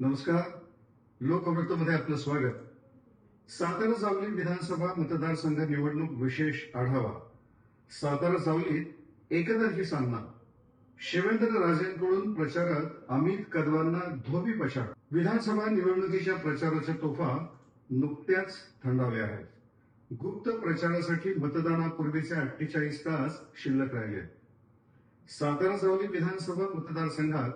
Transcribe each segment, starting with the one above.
नमस्कार. लोकवृत्तमध्ये आपलं स्वागत. सातारा सावली विधानसभा मतदारसंघ निवडणूक विशेष आढावा. सातारा सावलीत एकतर्फी सामना शिवेंद्र राजेंकडून प्रचारात अमित कदवांना धोबी पछाड. विधानसभा निवडणुकीच्या प्रचाराच्या तोफा नुकत्याच थंडावल्या आहेत. गुप्त प्रचारासाठी मतदानापूर्वीचे अठ्ठेचाळीस तास शिल्लक राहिले. सातारा सावली विधानसभा मतदारसंघात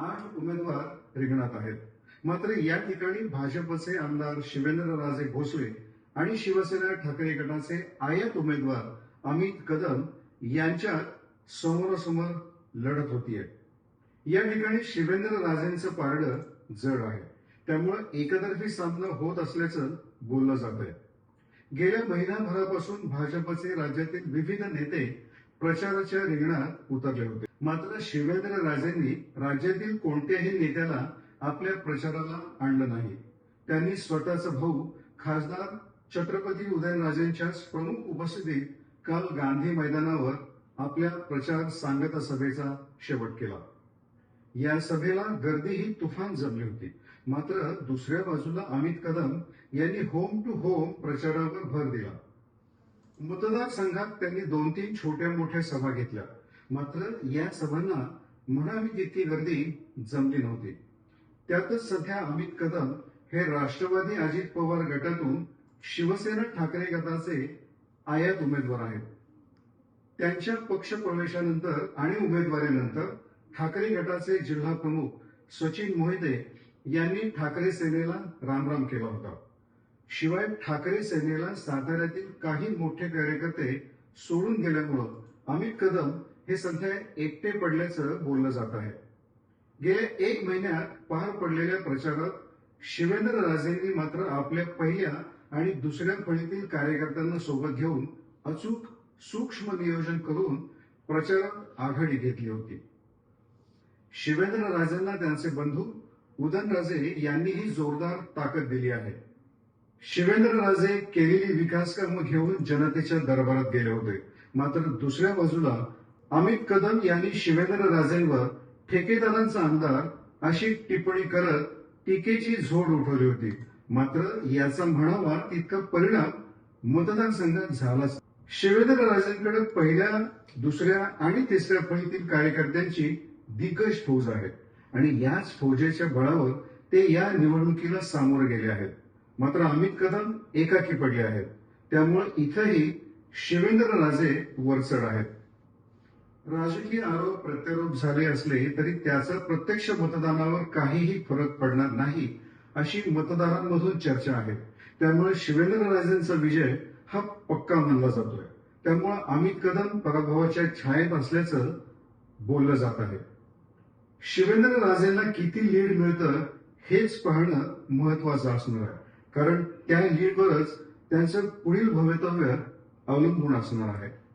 आठ उमेदवार रिंगणात आहेत. मात्र या ठिकाणी भाजपचे आमदार शिवेंद्रराजे भोसले आणि शिवसेना ठाकरे गटाचे आयात उमेदवार अमित कदम यांच्यात समोरासमोर लढत होतीये. या ठिकाणी शिवेंद्र राजेंचं पारडं जड आहे. त्यामुळे एकतर्फी सामना होत असल्याचं बोललं जात आहे गेल्या महिनाभरापासून भाजपचे राज्यातील विविध नेते प्रचाराच्या रिंगणात उतरले होते. मात्र शिवेंद्र राजेंनी राज्यातील कोणत्याही नेत्याला आपल्या प्रचाराला आणलं नाही. त्यांनी स्वतःचा भाऊ खासदार छत्रपती उदयनराजेंच्या प्रमुख उपस्थितीत काल गांधी मैदानावर आपल्या प्रचार सांगता सभेचा शेवट केला. या सभेला गर्दीही तुफान जमली होती. मात्र दुसऱ्या बाजूला अमित कदम यांनी होम टू होम प्रचारावर भर दिला. मतदारसंघात त्यांनी दोन तीन छोट्या मोठ्या सभा घेतल्या. मात्र या सभांना म्हणावी तितकी गर्दी जमली नव्हती. त्यातच सध्या अमित कदम हे राष्ट्रवादी अजित पवार गटातून शिवसेना ठाकरे गटाचे आयात उमेदवार आहेत. त्यांच्या पक्ष प्रवेशानंतर आणि उमेदवारीनंतर ठाकरे गटाचे जिल्हा प्रमुख सचिन मोहिते यांनी ठाकरे सेनेला रामराम केला होता. शिवाय ठाकरे सेनेला साताऱ्यातील काही मोठे कार्यकर्ते सोडून गेल्यामुळं अमित कदम हे सध्या एकटे पडल्याचं बोललं जात आहे. गेल्या एक महिन्यात पार पडलेल्या प्रचारात शिवेंद्र राजेंनी मात्र आपल्या पहिल्या आणि दुसऱ्या फळीतील कार्यकर्त्यांना सोबत घेऊन अचूक सूक्ष्म नियोजन करून प्रचारात आघाडी घेतली होती. शिवेंद्र राजेंना त्यांचे बंधू उदयनराजे यांनीही जोरदार ताकद दिली आहे. शिवेंद्रराजे केलेली विकास कामं घेऊन जनतेच्या दरबारात गेले होते. मात्र दुसऱ्या बाजूला अमित कदम यांनी शिवेंद्रराजेंवर ठेकेदारांचा आमदार अशी टिप्पणी करत टीकेची झोड उठवली होती. मात्र याचा म्हणावा तितका परिणाम मतदारसंघात झालाच शिवेंद्रराजेंकडे पहिल्या दुसऱ्या आणि तिसऱ्या फळीतील कार्यकर्त्यांची दिग्गज फौज आहे. आणि याच फौजेच्या बळावर ते या निवडणुकीला सामोरे गेले आहेत. मात्र अमित कदम एकाकी पडले आहेत. त्यामुळे इथंही शिवेंद्रराजे वरचढ आहेत. राजकीय आरोप प्रत्यारोप झाले असले तरी त्याचा प्रत्यक्ष मतदानावर काहीही फरक पडणार नाही अशी मतदारांमधून चर्चा आहे. त्यामुळे शिवेंद्र राजेंचा विजय हा पक्का मानला जातोय. त्यामुळे अमित कदम पराभवाच्या छायेत असल्याचं बोललं जात आहे. शिवेंद्र राजेंना किती लीड मिळतं हेच पाहणं महत्वाचं असणार आहे. कारण त्या लीडवरच त्यांचं पुढील भवितव्य अवलंबून असणार आहे.